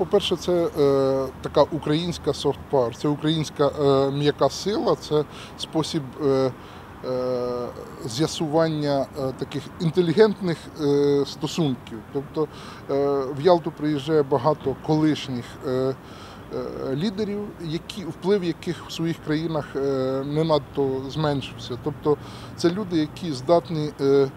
По-перше, це е, така українська power, це українська е, м'яка сила, це спосіб е, е, з'ясування е, таких інтелігентних е, стосунків. Тобто е, в Ялту приїжджає багато колишніх. Е, е, Лідерів, які вплив яких в своїх країнах е, не надто зменшився. Тобто це люди, які здатні е,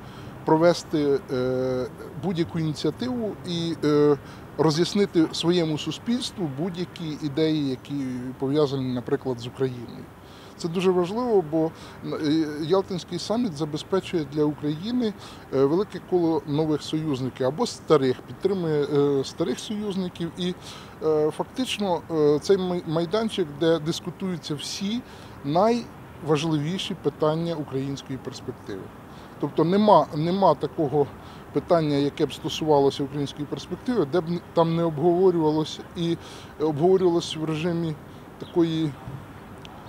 провести е, будь-яку ініціативу і е, роз'яснити своєму суспільству будь-які ідеї, які пов'язані, наприклад, з Україною. Це дуже важливо, бо е, Ялтинський саміт забезпечує для України велике коло нових союзників або старих, підтримує старих союзників. І фактично цей майданчик, де дискутуються всі найважливіші питання української перспективи. Тобто нема, нема такого питання, яке б стосувалося української перспективи, де б там не обговорювалося і обговорювалося в режимі такої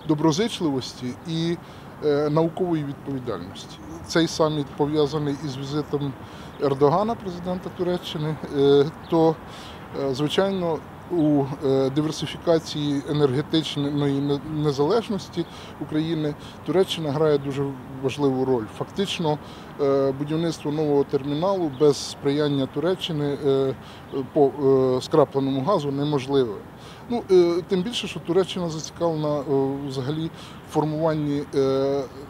доброзичливості і е, наукової відповідальності. Цей саміт пов'язаний із візитом Ердогана, президента Туреччини, е, то е, звичайно. У е, диверсифікації енергетичної незалежності України Туреччина грає дуже важливу роль. Фактично, е, будівництво нового терміналу без сприяння Туреччини е, по скрапленому газу неможливе. Ну, тим більше, що Туреччина зацікавлена взагалі в формуванні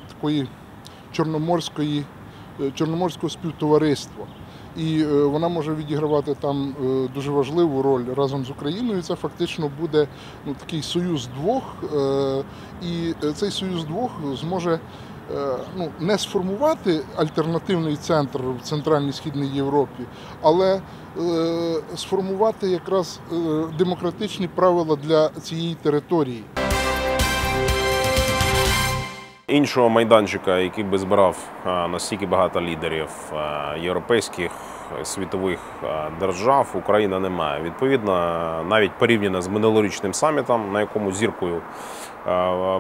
такої чорноморської, чорноморського співтовариства. І е, вона може відігравати там е, дуже важливу роль разом з Україною. Це фактично буде ну, такий союз двох, е, і цей союз двох зможе ну, не сформувати альтернативний центр в Центральній Східній Європі, але сформувати якраз демократичні правила для цієї території. Іншого майданчика, який би збирав настільки багато лідерів європейських світових держав, Україна не має. Відповідно, навіть порівняно з минулорічним самітом, на якому зіркою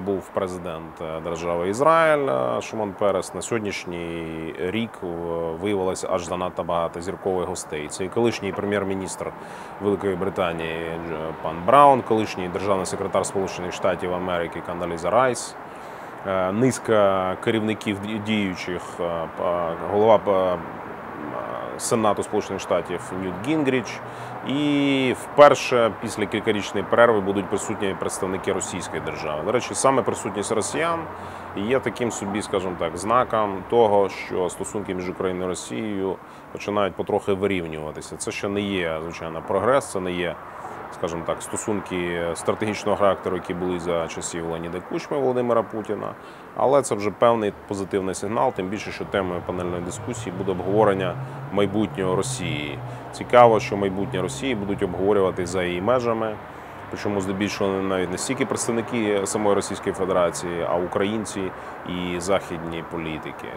був президент держави Ізраїль Шимон Перес, на сьогоднішній рік виявилося аж занадто багато зіркових гостей. Це і колишній прем'єр-міністр Великої Британії пан Браун, колишній державний секретар Сполучених Штатів Америки Кандаліза Райс. Е, низка керівників діючих, е, голова е, Сенату Сполучених Штатів Ньют Гінгріч. І вперше після кількарічної перерви будуть присутні представники російської держави. До речі, саме присутність росіян є таким собі, скажімо так, знаком того, що стосунки між Україною і Росією починають потрохи вирівнюватися. Це ще не є звичайно прогрес, це не є скажімо так, стосунки стратегічного характеру, які були за часів Леоніда Кучми Володимира Путіна. Але це вже певний позитивний сигнал, тим більше, що темою панельної дискусії буде обговорення майбутнього Росії. Цікаво, що майбутнє Росії будуть обговорювати за її межами. Причому здебільшого навіть не стільки представники самої Російської Федерації, а українці і західні політики.